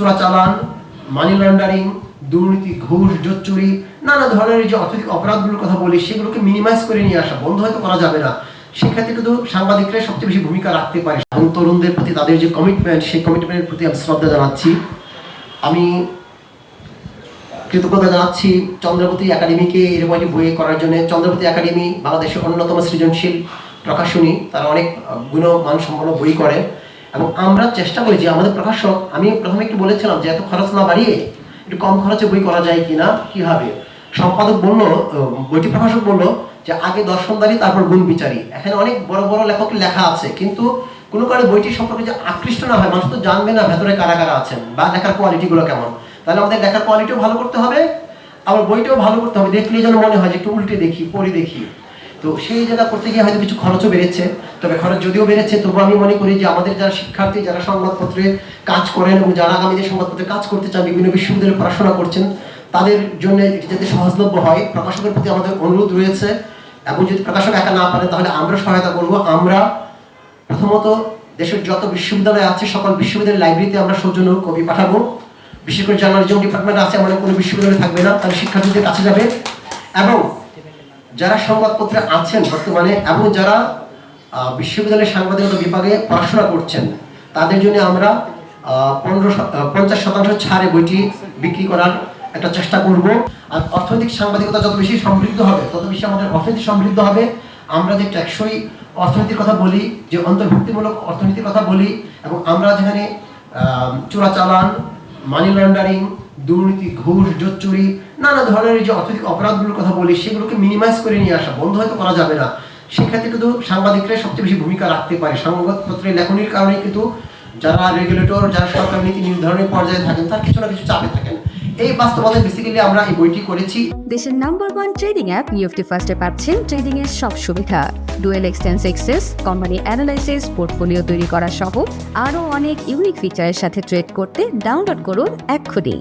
চোরাচালান money laundering দুর্নীতি ঘুষ জোচ্চুরি নানা ধরনের যে অর্থনৈতিক অপরাধগুলোর কথা বলি সেগুলোকে মিনিমাইজ করে নিয়ে আসা বন্ধ হয়তো করা যাবে না। সেক্ষেত্রে কিন্তু সাংবাদিকরাই সবচেয়ে বেশি ভূমিকা রাখতে পারে। এবং তরুণদের প্রতি তাদের যে কমিটমেন্ট সেই কমিটমেন্টের প্রতি আমি শ্রদ্ধা জানাচ্ছি। আমি কৃতজ্ঞতা জানাচ্ছি চন্দ্রপতি একাডেমিকে এরকম একটি বই করার জন্য। চন্দ্রপতি একাডেমি বাংলাদেশের অন্যতম সৃজনশীল প্রকাশনী। তারা অনেক আহ, গুণমানসম্পন্ন বই করে। এবং আমরা চেষ্টা করি যে আমাদের প্রকাশক, আমি প্রথমে একটু বলেছিলাম যে এত খরচ না বাড়িয়ে একটু কম খরচে বই করা যায় কিনা কীভাবে সম্পাদক বলল, বইটি প্রকাশক বলল যে আগে দর্শনদারি তারপর গুণ বিচারী। এখানে অনেক বড় বড় লেখক লেখা আছে, কিন্তু কোনো কারণে বইটি সম্পর্কে যে আকৃষ্ট না হয়, মানুষ তো জানবে না ভেতরে কারা কারা আছেন বা লেখার কোয়ালিটিগুলো কেমন। তাহলে আমাদের লেখার কোয়ালিটিও ভালো করতে হবে, আবার বইটাও ভালো করতে হবে, দেখলেই যেন মনে হয় যে একটু উল্টে দেখি, পড়ে দেখি। তো সেই জায়গা করতে গিয়ে হয়তো কিছু খরচও বেড়েছে। তবে খরচ যদিও বেড়েছে তবু আমি মনে করি যে আমাদের যারা শিক্ষার্থী, যারা সংবাদপত্রে কাজ করেন এবং যারা আগামীদের সংবাদপত্রে কাজ করতে চান, বিভিন্ন বিশ্ববিদ্যালয়ে পড়াশোনা করছেন, তাদের জন্য এটি যাতে সহজলভ্য হয়, প্রকাশকের প্রতি আমাদের অনুরোধ রয়েছে। এবং যদি প্রকাশক একা না পারে তাহলে আমরা সহায়তা করব। আমরা প্রথমত দেশের যত বিশ্ববিদ্যালয় আছে, সকল বিশ্ববিদ্যালয়ের লাইব্রেরিতে আমরা সৌজন্য কবি পাঠাবো। বিশেষ করে জার্নালিজম ডিপার্টমেন্ট আছে আমাদের কোনো বিশ্ববিদ্যালয় থাকবে না, তাহলে শিক্ষার্থীদের কাছে যাবে। এবং যারা সংবাদপত্রে আছেন বর্তমানে এবং যারা বিশ্ববিদ্যালয়ের সাংবাদিকতা বিভাগে পড়াশোনা করছেন, তাদের জন্য আমরা পনেরো পঞ্চাশ শতাংশ ছাড়ে বইটি বিক্রি করার একটা চেষ্টা করব। আর অর্থনৈতিক সাংবাদিকতা যত বেশি সমৃদ্ধ হবে, তত বেশি আমাদের অর্থনীতি সমৃদ্ধ হবে। আমরা যে টেকসই অর্থনীতির কথা বলি, যে অন্তর্ভুক্তিমূলক অর্থনীতির কথা বলি, এবং আমরা যেখানে চোরাচালান মানি লন্ডারিং দুর্নীতি, ঘুষ, জোচ্চুরি, নানা ধরনের যে অর্থনৈতিক অপরাধগুলোর কথা বলি, সেগুলোকে মিনিমাইজ করে নিয়ে আসা বন্ধ হয়তো করা যাবে না। সেক্ষেত্রে কিন্তু সাংবাদিকরাই সবচেয়ে বেশি ভূমিকা রাখতে পারে। সংবাদপত্রের লেখনির কারণে কিন্তু যারা রেগুলেটর যারা সরকার নীতি নির্ধারণের পর্যায়ে থাকেন, তার কিছু না কিছু চাপে থাকেন। এই বাস্তবতায় বেসিক্যালি আমরা এই বইটি করেছি। দেশের নাম্বার ওয়ান ট্রেডিং অ্যাপ নিউফটি ফার্স্টে পাচ্ছেন ট্রেডিং এর সব সুবিধা। ডুয়েল এক্সটেন্স এক্সেস কোম্পানি অ্যানালাইসিস পোর্টফোলিও তৈরি করা সহ আরও অনেক ইউনিক ফিচারের সাথে ট্রেড করতে ডাউনলোড করুন এক্ষুনি।